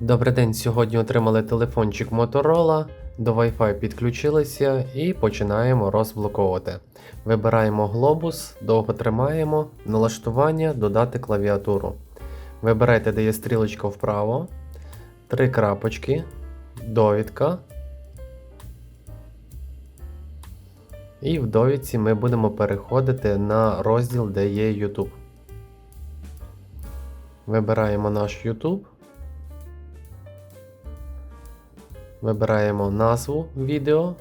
Добрий день. Сьогодні отримали телефончик Motorola, до Wi-Fi підключилися і починаємо розблоковувати. Вибираємо глобус, довго тримаємо, налаштування, додати клавіатуру. Вибирайте, де є стрілочка вправо, три крапочки, довідка. І в довідці ми будемо переходити на розділ, де є YouTube. Вибираємо наш YouTube. Вибираємо назву відео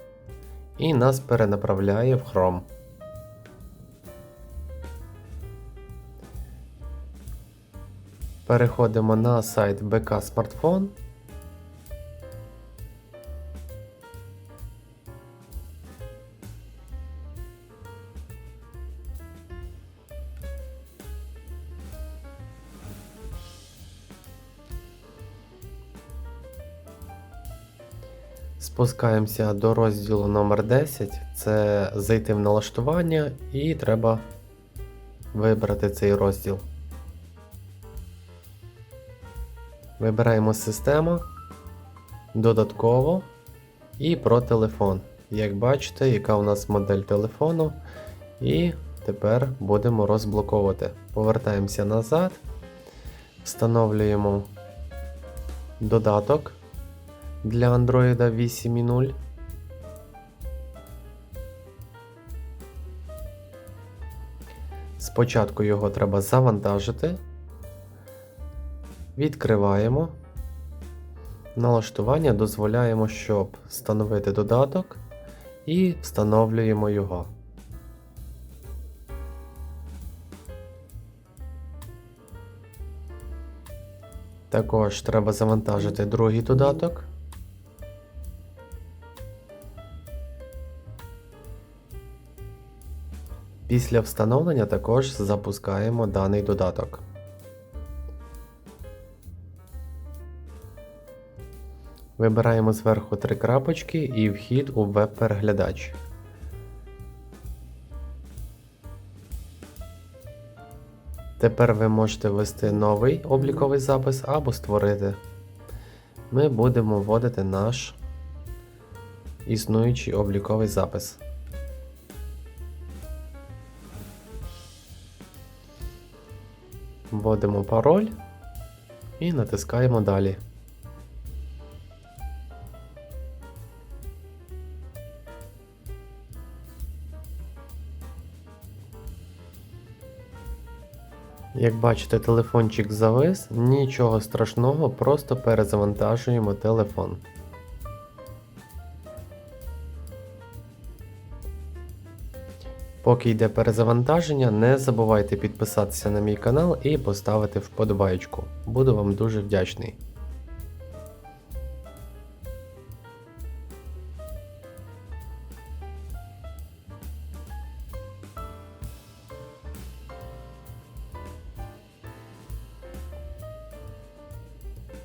і нас перенаправляє в Chrome. Переходимо на сайт БК Смартфон. Спускаємося до розділу номер 10 це зайти в налаштування і треба вибрати цей розділ. Вибираємо система, додатково і про телефон. Як бачите, яка у нас модель телефону. І тепер будемо розблоковувати. Повертаємося назад, встановлюємо додаток для Android 8.0. Спочатку його треба завантажити. Відкриваємо. Налаштування дозволяємо, щоб встановити додаток і встановлюємо його. Також треба завантажити другий додаток. Після встановлення також запускаємо даний додаток. Вибираємо зверху три крапочки і вхід у веб-переглядач. Тепер ви можете ввести новий обліковий запис або створити. Ми будемо вводити наш існуючий обліковий запис. Вводимо пароль і натискаємо далі. Як бачите, телефончик завис, нічого страшного, просто перезавантажуємо телефон. Поки йде перезавантаження, не забувайте підписатися на мій канал і поставити вподобайку. Буду вам дуже вдячний.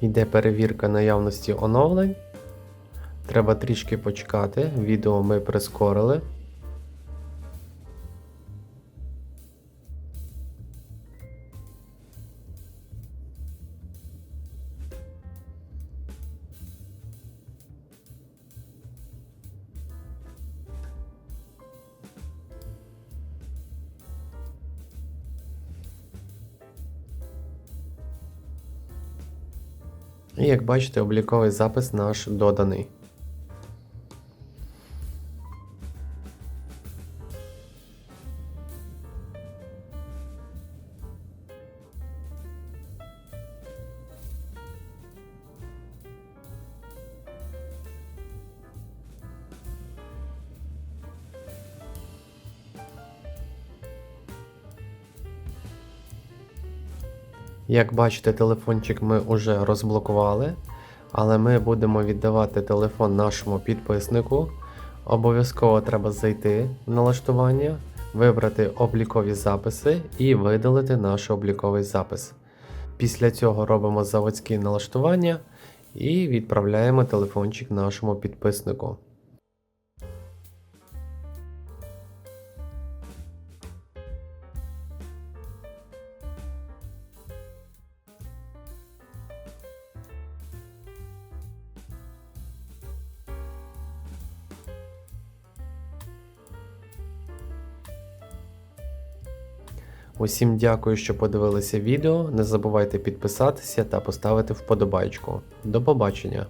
Йде перевірка наявності оновлень. Треба трішки почекати. Відео ми прискорили. І як бачите, обліковий запис наш доданий. Як бачите, телефончик ми вже розблокували, але ми будемо віддавати телефон нашому підписнику. Обов'язково треба зайти в налаштування, вибрати облікові записи і видалити наш обліковий запис. Після цього робимо заводські налаштування і відправляємо телефончик нашому підписнику. Усім дякую, що подивилися відео. Не забувайте підписатися та поставити вподобайку. До побачення!